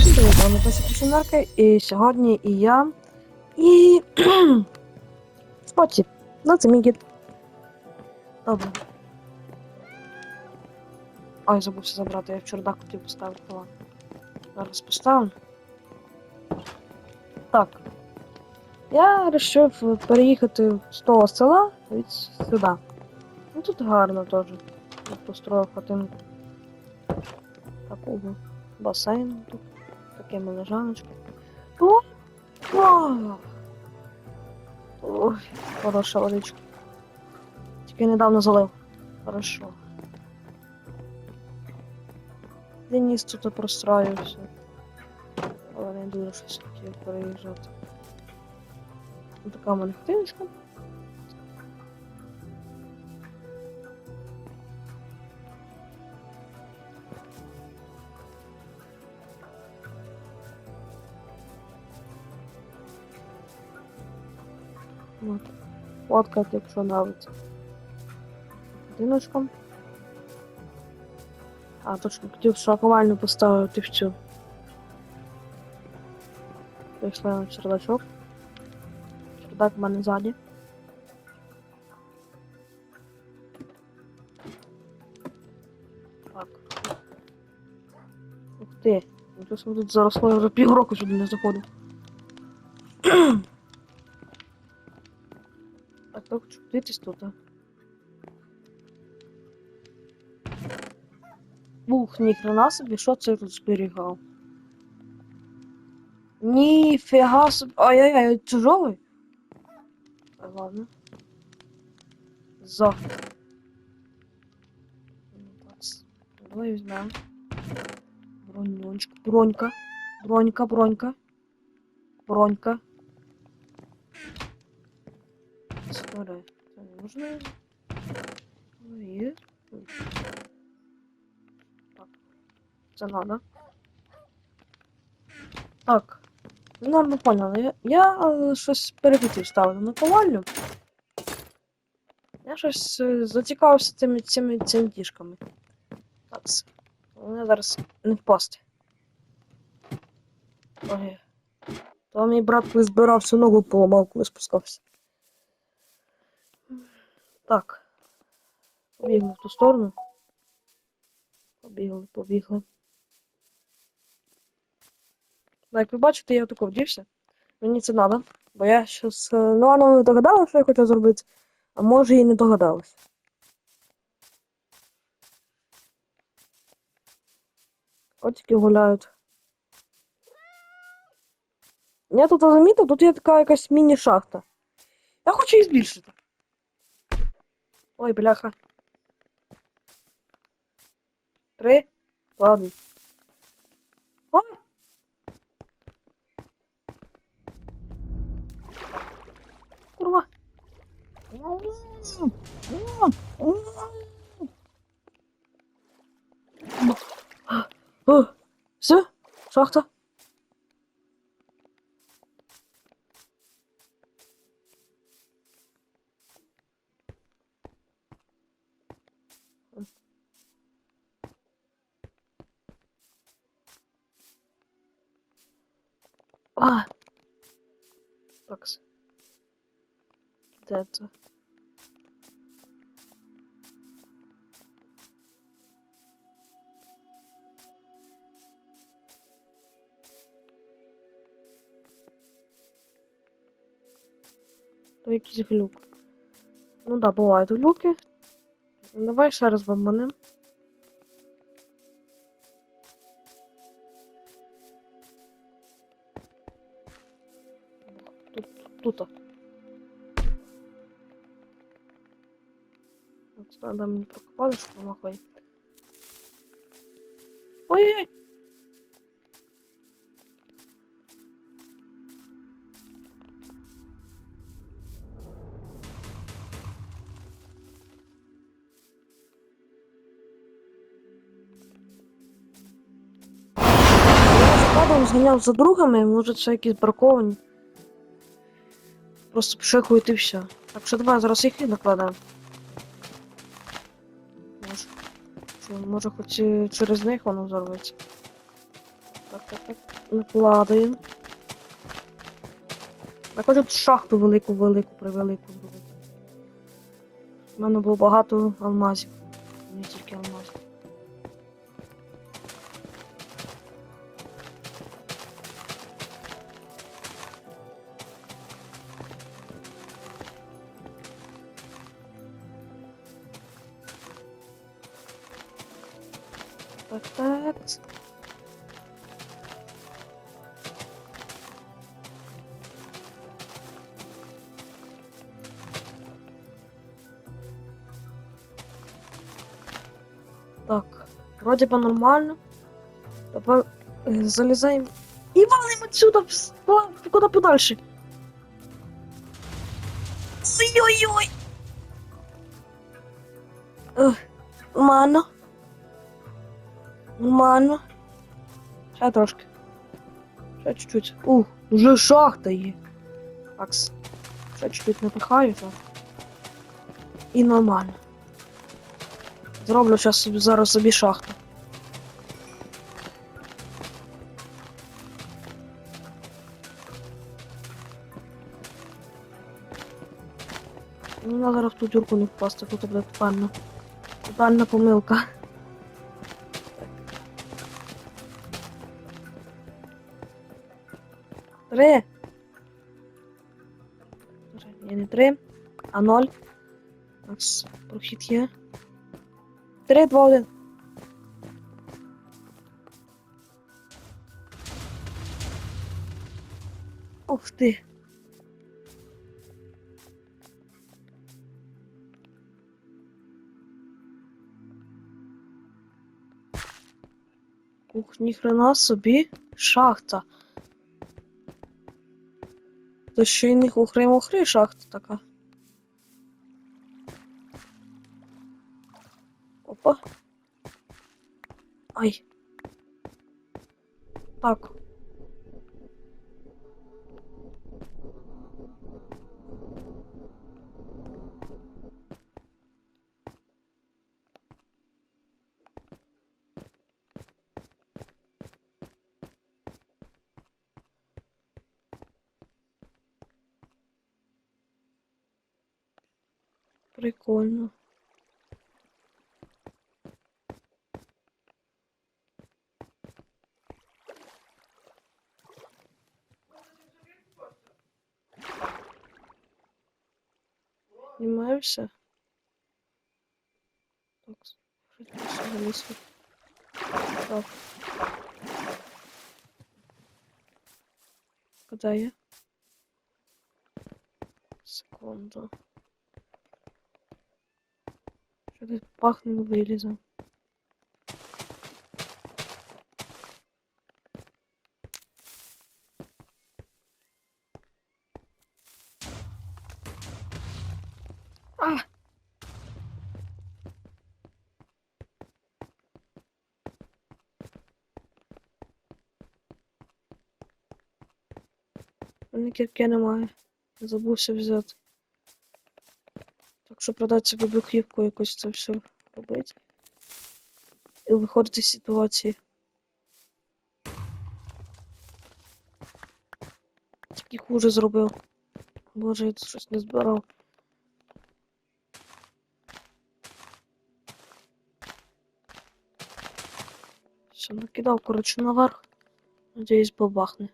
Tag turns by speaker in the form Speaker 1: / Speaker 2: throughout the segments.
Speaker 1: Всім привіт, з вами Пішенарка, і сьогодні і я, і... Споті. Ну, це мій гід. Добре. Ой, забувся забрати, я в чердак хотів поставити. Зараз поставимо. Так. Я вирішив переїхати з того села від сюди. Ну тут гарно теж. Я построїв хатинку. Такого басейну тут. Такими лежаночками. О! О! Ой, хороша водичка. Тільки недавно залив. Хорошо. Деніс тут простраювався. Але не дуже щось хотів переїжджати. Така в мене хатиночка. Вот. Фоткать, якщо нравиться. Будиночком. А, точно хотів шаковальню поставити в цю. Прийшла на чердачок. Чердак в ззаді. Так. Ух ти. Тут заросло, вже півроку сюди не заходив. Так, так, хочу дивитись тут. а. Ух, ніхрена собі, що це тут зберігав? Ніфіга собі. Ай-яй-яй, тяжелый? А, ладно. За. Давай візьмемо. Броньончик. Бронька. Бронька, бронька. Бронька. Старе. Це не можна. Ну, І... Так. Це. Так. Ну, ми поняли. Я, е, щось перехотів ставити на повалю. Я щось е, зацікавився цими цими цими. Так. Вони зараз не впасти. Ой. То мій брат коли збирався ногу поламав, коли спускався. Так. Побігли в ту сторону. Побігли, побігли. Так, як ви бачите, я тако вдівся. Мені це треба, бо я щось. е, Ну, не догадалася, що я хотів зробити, а може і не догадалась. Котики гуляють. Я тут замітив, тут є така якась міні-шахта. Я хочу її збільшити. Ой, бляха. Три. Ладно. О! Курва. О, все? Шахта? Такс. Де це? То якийсь глюк. Ну да, бувають глюки. Давай ще раз бомбанем. Тут, тут, тут. От треба мені прокопали, що. Ой-ой-ой! Зганяв за другами, може це якісь браковані. Просто пшикують і все. Так що давай зараз їх і накладаємо. Може, що, може хоч і через них воно взорветься. Так, так, так. Накладаємо. Тут шахту велику, велику, превелику. У мене було багато алмазів. Не тільки алмазів. Так, так. Так, вроде бы нормально. Тепер е, залізаємо і валимо отсюда вс- куда- куди подальше. Ой-ой-ой. Ех, Нормально. Нормально. Ще трошки. Ще чуть-чуть. Ух, уже шахта є. Такс. Ще чуть-чуть напихаю так. І нормально. Зроблю зараз зараз собі шахту. Ну, зараз в ту дюрку не впасти, тут буде тотальна. Тотальна помилка. Три. Ні, не три, а ноль. У нас прохід є. Три, два, один. Ух ти. Ух, ніхрена собі шахта. То ще й не хухри-мухри шахта така. Опа. Ай. Так. Прикольно. Знімаєшся? Так, щось. Так. Куди я? Секунду. Що тут пахне вилізом? А! Мене кірки немає. Забувся взяти. Так що продати собі бруківку якось це все робити. І виходити з ситуації. Тільки хуже зробив. Боже, я тут щось не збирав. Все, накидав, коротше, наверх. Надіюсь, бабахне.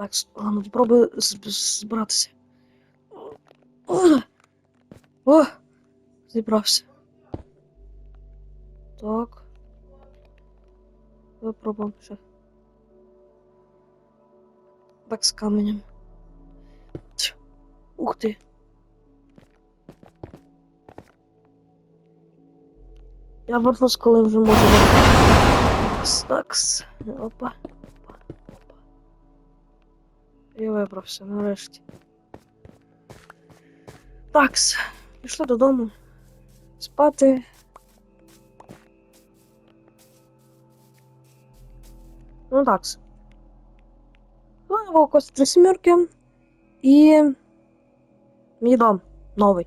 Speaker 1: Так, ладно, попробую з- збиратися. О! О! Зібрався. Так. Випробуємо ще. Так, з каменем. Ух ти. Я вернусь, коли вже можу. Такс, такс. Опа. Опа. Опа. Я вибрався нарешті. Такс. Пішли додому. Спати. Ну так. Знову якось три сімерки. І. Мій дом новий.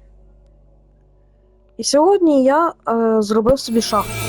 Speaker 1: І сьогодні я е, зробив собі шахту.